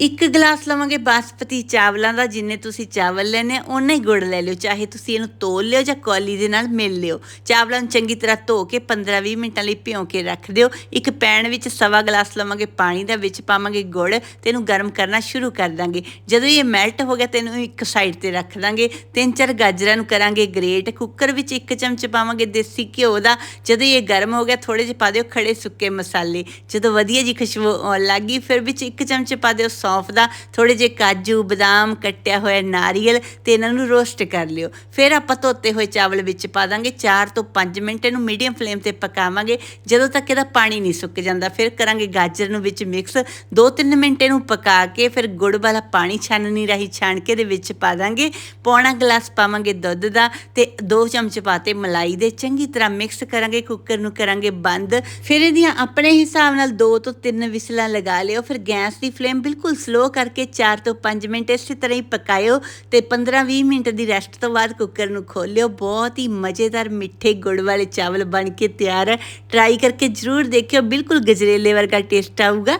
ਇੱਕ ਗਲਾਸ ਲਵਾਂਗੇ ਬਾਸਪਤੀ ਚਾਵਲਾਂ ਦਾ, ਜਿੰਨੇ ਤੁਸੀਂ ਚਾਵਲ ਲੈਣੇ ਉਨਾ ਹੀ ਗੁੜ ਲੈ ਲਿਓ, ਚਾਹੇ ਤੁਸੀਂ ਇਹਨੂੰ ਤੋਲ ਲਿਓ ਜਾਂ ਕੌਲੀ ਦੇ ਨਾਲ ਮਿਲ ਲਿਓ। ਚਾਵਲਾਂ ਨੂੰ ਚੰਗੀ ਤਰ੍ਹਾਂ ਧੋ ਕੇ 15-20 ਮਿੰਟਾਂ ਲਈ ਭਿਉਂ ਕੇ ਰੱਖ ਦਿਓ। ਇੱਕ ਪੈਣ ਵਿੱਚ ਸਵਾ ਗਲਾਸ ਲਵਾਂਗੇ ਪਾਣੀ ਦਾ, ਵਿੱਚ ਪਾਵਾਂਗੇ ਗੁੜ ਤੇ ਇਹਨੂੰ ਗਰਮ ਕਰਨਾ ਸ਼ੁਰੂ ਕਰ ਦਾਂਗੇ। ਜਦੋਂ ਇਹ ਮੈਲਟ ਹੋ ਗਿਆ ਤੇ ਇਹਨੂੰ ਇੱਕ ਸਾਈਡ ਤੇ ਰੱਖ ਦਾਂਗੇ। ਤਿੰਨ ਚਾਰ ਗਾਜਰਾਂ ਨੂੰ ਕਰਾਂਗੇ ਗ੍ਰੇਟ। ਕੁੱਕਰ ਵਿੱਚ ਇੱਕ ਚਮਚ ਪਾਵਾਂਗੇ ਦੇਸੀ ਘਿਓ ਦਾ। ਜਦੋਂ ਇਹ ਗਰਮ ਹੋ ਗਿਆ ਥੋੜੇ ਜਿਹੇ ਪਾ ਦਿਓ ਖੜੇ ਸੁੱਕੇ ਮਸਾਲੇ। ਜਦੋਂ ਵਧੀਆ ਜੀ ਖੁਸ਼ਬੂ ਆਉਣ ਲੱਗੀ ਫਿਰ ਵਿੱਚ ਇੱਕ ਚਮਚ ਪਾ ਦਿਓ ਸੌਂਫ ਦਾ ਥੋੜੇ ਜਿਹੇ ਕਾਜੂ, ਬਦਾਮ ਕੱਟਿਆ ਹੋਇਆ ਨਾਰੀਅਲ ਤੇ ਇਹਨਾਂ ਨੂੰ ਰੋਸਟ ਕਰ ਲਿਓ। ਫਿਰ ਆਪਾਂ ਧੋਤੇ ਹੋਏ ਚਾਵਲ ਵਿੱਚ ਪਾ ਦਾਂਗੇ 4 ਤੋਂ 5 ਮਿੰਟ ਇਹਨੂੰ ਮੀਡੀਅਮ ਫਲੇਮ ਤੇ ਪਕਾਵਾਂਗੇ। ਜਦੋਂ ਤੱਕ ਇਹਦਾ ਪਾਣੀ ਨਹੀਂ ਸੁੱਕ ਜਾਂਦਾ, ਫਿਰ ਕਰਾਂਗੇ ਗਾਜਰ ਨੂੰ ਵਿੱਚ ਮਿਕਸ। 2-3 ਮਿੰਟ ਇਹਨੂੰ ਪਕਾ ਕੇ ਫਿਰ ਗੁੜ ਵਾਲਾ ਪਾਣੀ ਛਾਨਣੀ ਰਾਹੀਂ ਛਾਣ ਕੇ ਦੇ ਵਿੱਚ ਪਾ ਦਾਂਗੇ। ਪੌਣਾ ਗਲਾਸ ਪਾਵਾਂਗੇ ਦੁੱਧ ਦਾ ਤੇ 2 ਚਮਚ ਪਾਤੇ ਮਲਾਈ ਦੇ ਚੰਗੀ ਤਰ੍ਹਾਂ ਮਿਕਸ ਕਰਾਂਗੇ, ਕੁੱਕਰ ਨੂੰ ਕਰਾਂਗੇ ਬੰਦ। ਫਿਰ ਇਹਦੀਆਂ ਆਪਣੇ ਹਿਸਾਬ ਨਾਲ 2 ਤੋਂ 3 ਵਿਸਲਾਂ ਲਗਾ ਲਿਓ, ਫਿਰ ਗੈਸ ਦੀ ਫਲੇਮ ਬਿਲਕੁਲ ਸਲੋ ਕਰਕੇ 4 ਤੋਂ 5 ਮਿੰਟ ਇਸੇ ਤਰ੍ਹਾਂ ਹੀ ਪਕਾਇਓ ਤੇ 15-20 ਮਿੰਟ ਦੀ ਰੈਸਟ ਤੋਂ ਬਾਅਦ ਕੁੱਕਰ ਨੂੰ ਖੋਲਿਓ। ਬਹੁਤ ਹੀ ਮਜ਼ੇਦਾਰ ਮਿੱਠੇ ਗੁੜ ਵਾਲੇ ਚਾਵਲ ਬਣ ਕੇ ਤਿਆਰ ਹੈ ਟਰਾਈ ਕਰਕੇ ਜਰੂਰ ਦੇਖਿਓ। ਬਿਲਕੁਲ ਗਜਰੇਲੇ ਵਰਗਾ ਟੇਸਟ ਆਊਗਾ।